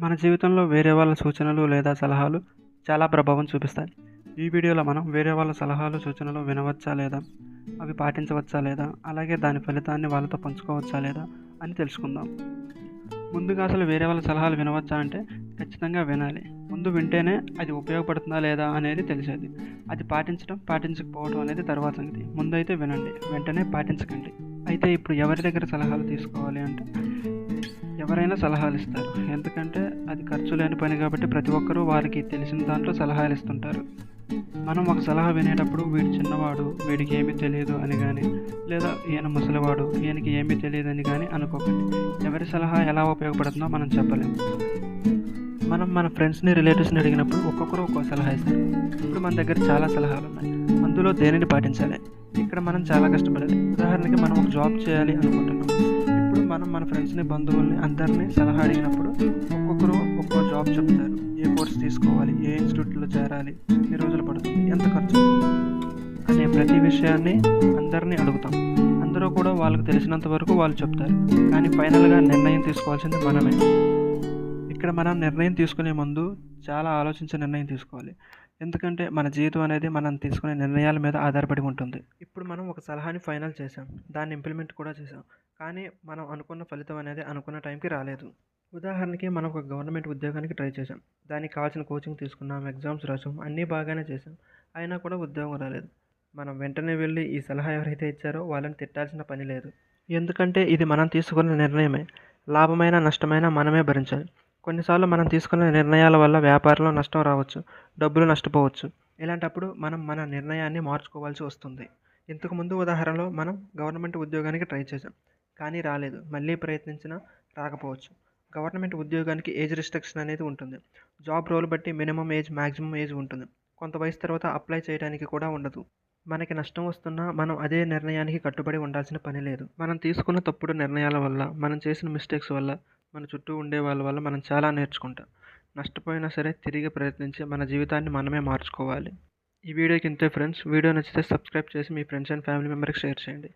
మన జీవితంలో వేరే వాళ్ళ సూచనలు లేదా సలహాలు చాలా ప్రభావం చూపిస్తాయి. ఈ వీడియోలో మనం వేరే వాళ్ళ సలహాలు సూచనలు వినవచ్చా లేదా అవి పాటించవచ్చా లేదా అలాగే దాని ఫలితాన్ని వాళ్ళతో పంచుకోవచ్చా లేదా అని తెలుసుకుందాం. ముందుగా అసలు వేరే వాళ్ళ సలహాలు వినవచ్చా అంటే ఖచ్చితంగా వినాలి. ముందు వింటేనే అది ఉపయోగపడుతుందా లేదా అనేది తెలిసేది. అది పాటించడం పాటించకపోవడం అనేది తర్వాత సంగతి. ముందైతే వినండి వెంటనే పాటించకండి. అయితే ఇప్పుడు ఎవరి దగ్గర సలహాలు తీసుకోవాలి అంటే ఎవరైనా సలహాలు ఇస్తారు. ఎందుకంటే అది ఖర్చు లేని పని కాబట్టి ప్రతి ఒక్కరూ వారికి తెలిసిన దాంట్లో సలహాలు ఇస్తుంటారు. మనం ఒక సలహా వినేటప్పుడు వీడు చిన్నవాడు వీడికి ఏమీ తెలియదు అని కానీ లేదా ఈయన ముసలివాడు ఈయనకి ఏమీ తెలియదు అని కానీ అనుకోకండి. ఎవరి సలహా ఎలా ఉపయోగపడుతుందో మనం చెప్పలేము మనం మన ఫ్రెండ్స్ని రిలేటివ్స్ని అడిగినప్పుడు ఒక్కొక్కరు ఒక్కో సలహా ఇస్తారు. ఇప్పుడు మన దగ్గర చాలా సలహాలు ఉన్నాయి. అందులో దేనిని పాటించాలి? ఇక్కడ మనం చాలా కష్టపడాలి. ఉదాహరణకి మనం ఒక జాబ్ చేయాలి అనుకుంటున్నాం. మనం మన ఫ్రెండ్స్ని బంధువుల్ని అందరినీ సలహా అడిగినప్పుడు ఒక్కొక్కరు ఒక్కో జాబ్ చెప్తారు. ఏ కోర్స్ తీసుకోవాలి ఏ ఇన్స్టిట్యూట్లో చేరాలి ఎన్ని రోజులు పడుతుంది ఎంత ఖర్చు అనే ప్రతి విషయాన్ని అందరినీ అడుగుతాం. అందరూ కూడా వాళ్ళకి తెలిసినంత వరకు వాళ్ళు చెప్తారు. కానీ ఫైనల్గా నిర్ణయం తీసుకోవాల్సింది మనమే. ఇక్కడ మనం నిర్ణయం తీసుకునే ముందు చాలా ఆలోచించే నిర్ణయం తీసుకోవాలి. ఎందుకంటే మన జీవితం అనేది మనం తీసుకునే నిర్ణయాల మీద ఆధారపడి ఉంటుంది. ఇప్పుడు మనం ఒక సలహాని ఫైనల్ చేసాం దాన్ని ఇంప్లిమెంట్ కూడా చేసాం కానీ మనం అనుకున్న ఫలితం అనేది అనుకున్న టైంకి రాలేదు. ఉదాహరణకి మనం ఒక గవర్నమెంట్ ఉద్యోగానికి ట్రై చేసాం దానికి కావాల్సిన కోచింగ్ తీసుకున్నాం ఎగ్జామ్స్ రాసాం అన్నీ బాగానే చేసాం అయినా కూడా ఉద్యోగం రాలేదు. మనం వెంటనే వెళ్ళి ఈ సలహా ఎవరైతే ఇచ్చారో వాళ్ళని తిట్టాల్సిన పని లేదు. ఎందుకంటే ఇది మనం తీసుకున్న నిర్ణయమే. లాభమైన నష్టమైన మనమే భరించాలి. కొన్నిసార్లు మనం తీసుకున్న నిర్ణయాల వల్ల వ్యాపారంలో నష్టం రావచ్చు డబ్బులు నష్టపోవచ్చు. ఇలాంటప్పుడు మనం మన నిర్ణయాన్ని మార్చుకోవాల్సి వస్తుంది. ఇంతకు ముందు ఉదాహరణలో మనం గవర్నమెంట్ ఉద్యోగానికి ట్రై చేసాం కానీ రాలేదు. మళ్ళీ ప్రయత్నించినా రాకపోవచ్చు. గవర్నమెంట్ ఉద్యోగానికి ఏజ్ రిస్ట్రిక్షన్ అనేది ఉంటుంది. జాబ్ రోల్ బట్టి మినిమం ఏజ్ మ్యాక్సిమం ఏజ్ ఉంటుంది. కొంత వయసు తర్వాత అప్లై చేయడానికి కూడా ఉండదు. మనకి నష్టం వస్తున్నా మనం అదే నిర్ణయానికి కట్టుబడి ఉండాల్సిన పని లేదు. మనం తీసుకున్న తప్పుడు నిర్ణయాల వల్ల మనం చేసిన మిస్టేక్స్ వల్ల మన చుట్టూ ఉండే వాళ్ళ వల్ల మనం చాలా నేర్చుకుంటాం. నష్టపోయినా సరే తిరిగి ప్రయత్నించి మన జీవితాన్ని మనమే మార్చుకోవాలి. ఈ వీడియోకి ఇంతే ఫ్రెండ్స్ వీడియో నచ్చితే సబ్స్క్రైబ్ చేసి మీ ఫ్రెండ్స్ అండ్ ఫ్యామిలీ మెంబర్కి షేర్ చేయండి.